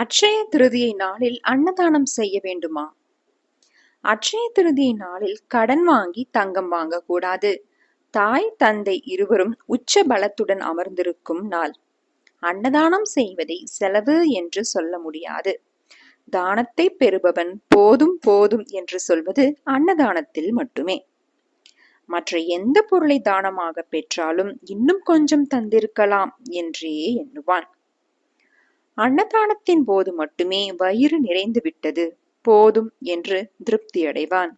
அட்சய திருதியை நாளில் அன்னதானம் செய்ய வேண்டுமா? அட்சய திருதியை நாளில் கடன் வாங்கி தங்கம் வாங்கக்கூடாது. தாய் தந்தை இருவரும் உச்ச பலத்துடன் அமர்ந்திருக்கும் நாள். அன்னதானம் செய்வதை செலவு என்று சொல்ல முடியாது. தானத்தை பெறுபவன் போதும் போதும் என்று சொல்வது அன்னதானத்தில் மட்டுமே. மற்ற எந்த பொருளை தானமாக பெற்றாலும் இன்னும் கொஞ்சம் தந்திருக்கலாம் என்றே எண்ணுவான். அன்னதானத்தின் போது மட்டுமே வயிறு நிறைந்து விட்டது. போதும் என்று திருப்தி அடைவான்.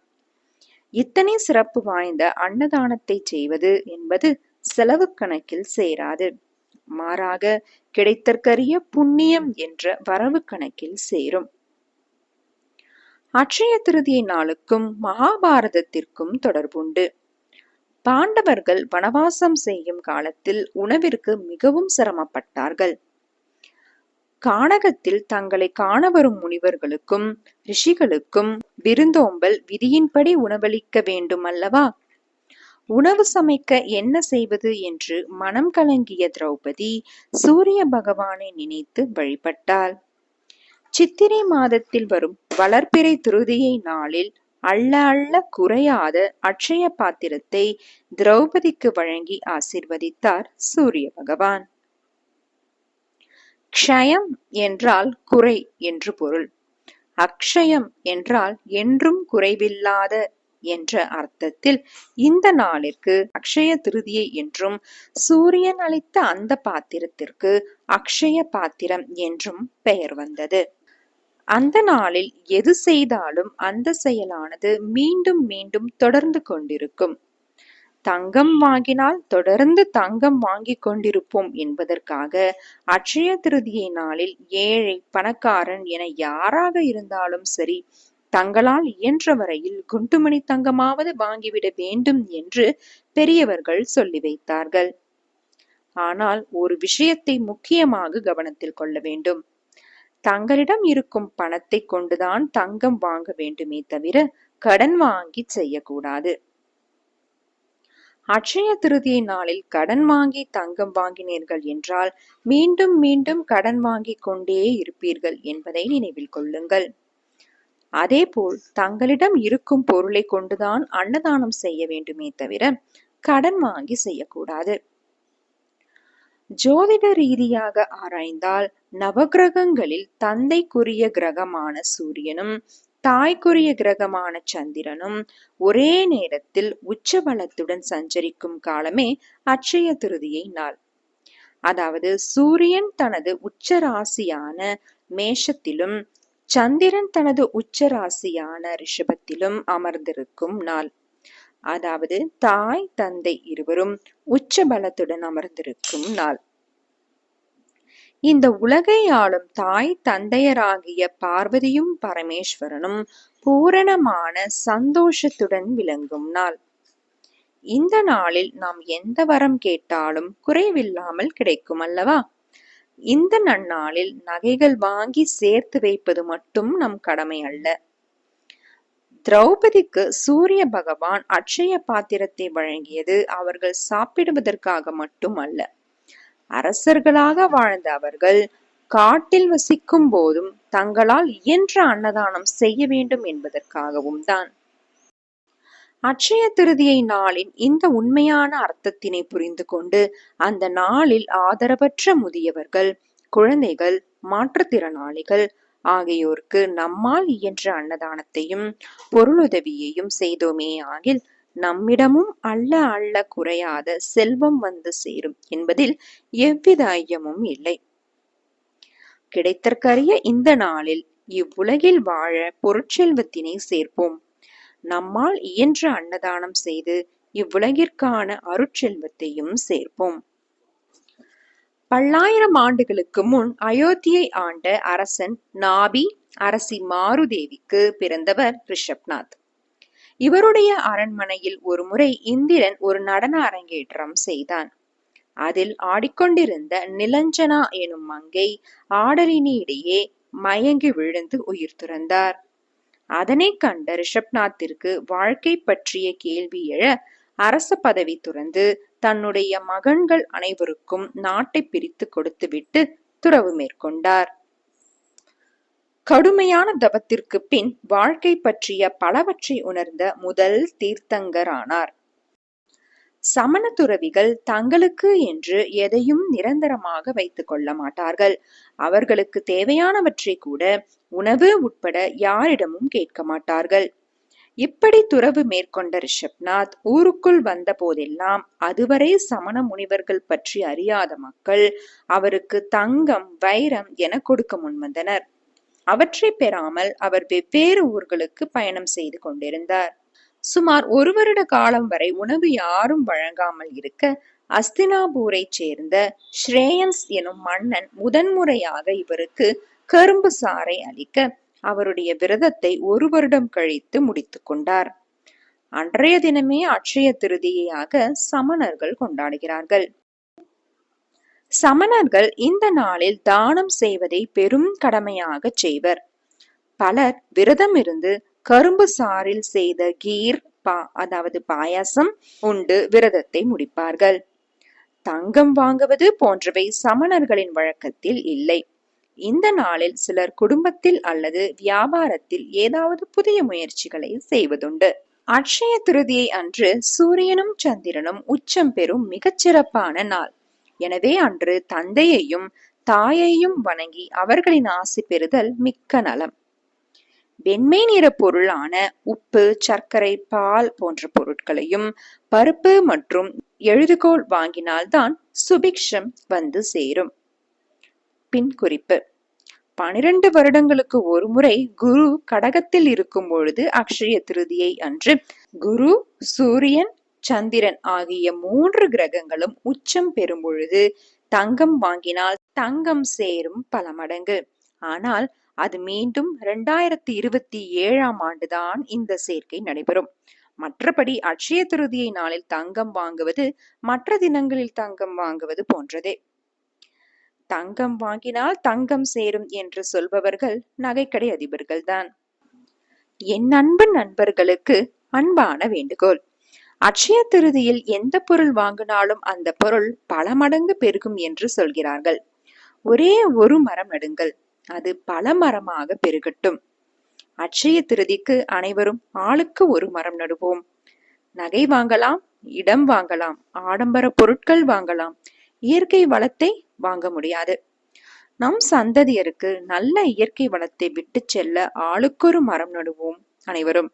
இத்தனை சிறப்பு வாய்ந்த அன்னதானத்தை செய்வது என்பது செலவு கணக்கில் சேராது. மாறாக கிடைத்தற்கரிய புண்ணியம் என்ற வரவு கணக்கில் சேரும். அட்சய திருதியை நாளுக்கும் மகாபாரதத்திற்கும் தொடர்புண்டு. பாண்டவர்கள் வனவாசம் செய்யும் காலத்தில் உணவிற்கு மிகவும் சிரமப்பட்டார்கள். கானகத்தில் தங்களை காண வரும் முனிவர்களுக்கும் ரிஷிகளுக்கும் விருந்தோம்பல் விதியின்படி உணவளிக்க வேண்டும் அல்லவா உணவு சமைக்க என்ன செய்வது என்று மனம் கலங்கிய திரௌபதி சூரிய பகவானை நினைத்து வழிபட்டாள். சித்திரை மாதத்தில் வரும் வளர்ப்பிறை திருதியை நாளில் அள்ள அள்ள குறையாத அட்சய பாத்திரத்தை திரௌபதிக்கு வழங்கி ஆசிர்வதித்தார் சூரிய பகவான். க்ஷயம் என்றால் குறை என்று பொருள். அக்ஷயம் என்றால் என்றும் குறைவில்லாத என்ற அர்த்தத்தில் இந்த நாளிற்கு அக்ஷய திருதியை என்றும் சூரியன் அளித்த அந்த பாத்திரத்திற்கு அக்ஷய பாத்திரம் என்றும் பெயர் வந்தது. அந்த நாளில் எது செய்தாலும் அந்த செயலானது மீண்டும் மீண்டும் தொடர்ந்து கொண்டிருக்கும். தங்கம் வாங்கினால் தொடர்ந்து தங்கம் வாங்கிக் கொண்டிருப்போம் என்பதற்காக அட்சய திருதியை நாளில் ஏழை பணக்காரன் என யாராக இருந்தாலும் சரி தங்களால் இயன்ற வரையில் குண்டுமணி தங்கமாவது வாங்கிவிட வேண்டும் என்று பெரியவர்கள் சொல்லி வைத்தார்கள். ஆனால் ஒரு விஷயத்தை முக்கியமாக கவனத்தில் கொள்ள வேண்டும். தங்களிடம் இருக்கும் பணத்தை கொண்டுதான் தங்கம் வாங்க வேண்டுமே தவிர கடன் வாங்கி செய்யக்கூடாது. அட்சய திருதியை நாளில் கடன் வாங்கி தங்கம் வாங்கினீர்கள் என்றால் மீண்டும் மீண்டும் கடன் வாங்கிக் கொண்டே இருப்பீர்கள் என்பதை நினைவில் கொள்ளுங்கள். அதேபோல் தங்களிடம் இருக்கும் பொருளை கொண்டுதான் அன்னதானம் செய்ய வேண்டுமே தவிர கடன் வாங்கி செய்யக்கூடாது. ஜோதிட ரீதியாக ஆராய்ந்தால் நவகிரகங்களில் தந்தைக்குரிய கிரகமான சூரியனும் தாய்க்குரிய கிரகமான சந்திரனும் ஒரே நேரத்தில் உச்சபலத்துடன் சஞ்சரிக்கும் காலமே அட்சய திருதியை நாள். அதாவது சூரியன் தனது உச்ச ராசியான மேஷத்திலும் சந்திரன் தனது உச்ச ராசியான ரிஷபத்திலும் அமர்ந்திருக்கும் நாள். அதாவது தாய் தந்தை இருவரும் உச்ச பலத்துடன் அமர்ந்திருக்கும் நாள். இந்த உலகை ஆளும் தாய் தந்தையராகிய பார்வதியும் பரமேஸ்வரனும் பூரணமான சந்தோஷத்துடன் விளங்கும் நாள். இந்த நாளில் நாம் எந்த வரம் கேட்டாலும் குறைவில்லாமல் கிடைக்கும் அல்லவா? இந்த நன்னாளில் நகைகள் வாங்கி சேர்த்து வைப்பது மட்டும் நம் கடமை அல்ல. திரௌபதிக்கு சூரிய பகவான் அட்சய பாத்திரத்தை வழங்கியது அவர்கள் சாப்பிடுவதற்காக மட்டும் அல்ல. அரசர்களாக வாழ்ந்த அவர்கள் காட்டில் வசிக்கும் போதும் தங்களால் இயன்ற அன்னதானம் செய்ய வேண்டும் என்பதற்காகவும் தான். அட்சய திருதியை நாளின் இந்த உண்மையான அர்த்தத்தினை புரிந்து கொண்டு அந்த நாளில் ஆதரவற்ற முதியவர்கள் குழந்தைகள் மாற்றுத்திறனாளிகள் ஆகியோருக்கு நம்மால் இயன்ற அன்னதானத்தையும் பொருளுதவியையும் செய்தோமே ஆகில் நம்மிடமும் அள்ள அள்ள குறையாத செல்வம் வந்து சேரும் என்பதில் எவ்வித ஐயமும் இல்லை. கிடைத்தற்கரிய இந்த நாளில் இவ்வுலகில் வாழ பொருட்செல்வத்தினை சேர்ப்போம். நம்மால் இயன்ற அன்னதானம் செய்து இவ்வுலகிற்கான அருட்செல்வத்தையும் சேர்ப்போம். பல்லாயிரம் ஆண்டுகளுக்கு முன் அயோத்தியை ஆண்ட அரசன் நாபி அரசி மாருதேவிக்கு பிறந்தவர் ரிஷப்நாத். இவருடைய அரண்மனையில் ஒரு முறை இந்திரன் ஒரு நடன அரங்கேற்றம் செய்தான். அதில் ஆடிக்கொண்டிருந்த நிலஞ்சனா எனும் மங்கை ஆடலினிடையே மயங்கி விழுந்து உயிர் துறந்தார். அதனை கண்ட ரிஷப்நாத்திற்கு வாழ்க்கை பற்றிய கேள்வி எழ அரச பதவி துறந்து தன்னுடைய மகன்கள் அனைவருக்கும் நாட்டை பிரித்து கொடுத்துவிட்டு துறவு மேற்கொண்டார். கடுமையான தபத்திற்கு பின் வாழ்க்கை பற்றிய பலவற்றை உணர்ந்த முதல் தீர்த்தங்கரானார். சமண துறவிகள் தங்களுக்கு என்று எதையும் நிரந்தரமாக வைத்துக் கொள்ள மாட்டார்கள். அவர்களுக்கு தேவையானவற்றை கூட உணவு உட்பட யாரிடமும் கேட்க மாட்டார்கள். இப்படி துறவு மேற்கொண்ட ரிஷப்நாத் ஊருக்குள் வந்த போதெல்லாம் அதுவரை சமண முனிவர்கள் பற்றி அறியாத மக்கள் அவருக்கு தங்கம் வைரம் என கொடுக்க முன்வந்தனர். அவற்றை பெறாமல் அவர் வெவ்வேறு ஊர்களுக்கு பயணம் செய்து கொண்டிருந்தார். சுமார் ஒரு வருட காலம் வரை உணவு யாரும் வழங்காமல் இருக்க அஸ்தினாபூரைச் சேர்ந்த ஸ்ரேயன்ஸ் எனும் மன்னன் முதன்முறையாக இவருக்கு கரும்பு சாறை அளிக்க அவருடைய விரதத்தை ஒரு வருடம் கழித்து முடித்து கொண்டார். அன்றைய தினமே அட்சய திருதியாக சமணர்கள் கொண்டாடுகிறார்கள். சமணர்கள் இந்த நாளில் தானம் செய்வதை பெரும் கடமையாக செய்வர். பலர் விரதம் இருந்து கரும்பு சாறில் செய்த கீர் பா அதாவது பாயாசம் உண்டு விரதத்தை முடிப்பார்கள். தங்கம் வாங்குவது போன்றவை சமணர்களின் வழக்கத்தில் இல்லை. இந்த நாளில் சிலர் குடும்பத்தில் அல்லது வியாபாரத்தில் ஏதாவது புதிய முயற்சிகளை செய்வதுண்டு. அட்சய திருதியை அன்று சூரியனும் சந்திரனும் உச்சம் பெறும் மிகச்சிறப்பான நாள். எனவே அன்று தந்தையையும் தாயையும் வணங்கி அவர்களின் ஆசி பெறுதல் மிக்க நலம். வெண்மை நிற பொருளான உப்பு சர்க்கரை பால் போன்ற பொருட்களையும் பருப்பு மற்றும் எழுதுகோல் வாங்கினால்தான் சுபிக்ஷம் வந்து சேரும். பின் குறிப்பு. பனிரெண்டு வருடங்களுக்கு ஒரு முறை குரு கடகத்தில் இருக்கும் பொழுது அக்ஷய திருதியை அன்று குரு சூரியன் சந்திரன் ஆகிய மூன்று கிரகங்களும் உச்சம் பெறும் பொழுது தங்கம் வாங்கினால் தங்கம் சேரும் பல மடங்கு. ஆனால் அது மீண்டும் இரண்டாயிரத்தி இருபத்தி ஏழாம் ஆண்டுதான் இந்த சேர்க்கை நடைபெறும். மற்றபடி அட்சய திருதியை நாளில் தங்கம் வாங்குவது மற்ற தினங்களில் தங்கம் வாங்குவது போன்றதே. தங்கம் வாங்கினால் தங்கம் சேரும் என்று சொல்பவர்கள் நகைக்கடை அதிபர்கள் தான் என் அன்பு நண்பர்களுக்கு அன்பான வேண்டுகோள். அட்சய திருதியில் எந்த பொருள் வாங்கினாலும் அந்த பொருள் பல மடங்கு பெருகும் என்று சொல்கிறார்கள். ஒரே ஒரு மரம் நடுங்கள் அது பல மரமாக பெருகட்டும். அட்சய திருதிக்கு அனைவரும் ஆளுக்கு ஒரு மரம் நடுவோம். நகை வாங்கலாம் இடம் வாங்கலாம் ஆடம்பர பொருட்கள் வாங்கலாம் இயற்கை வளத்தை வாங்க முடியாது. நம் சந்ததியருக்கு நல்ல இயற்கை வளத்தை விட்டு செல்ல ஆளுக்கொரு மரம் நடுவோம் அனைவரும்.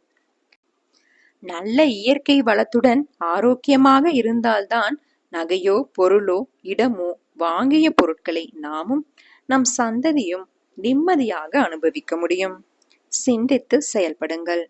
நல்ல இயற்கை வளத்துடன் ஆரோக்கியமாக இருந்தால்தான் நகையோ பொருளோ இடமோ வாங்கிய பொருட்களை நாமும் நம் சந்ததியும் நிம்மதியாக அனுபவிக்க முடியும். சிந்தித்து செயல்படுங்கள்.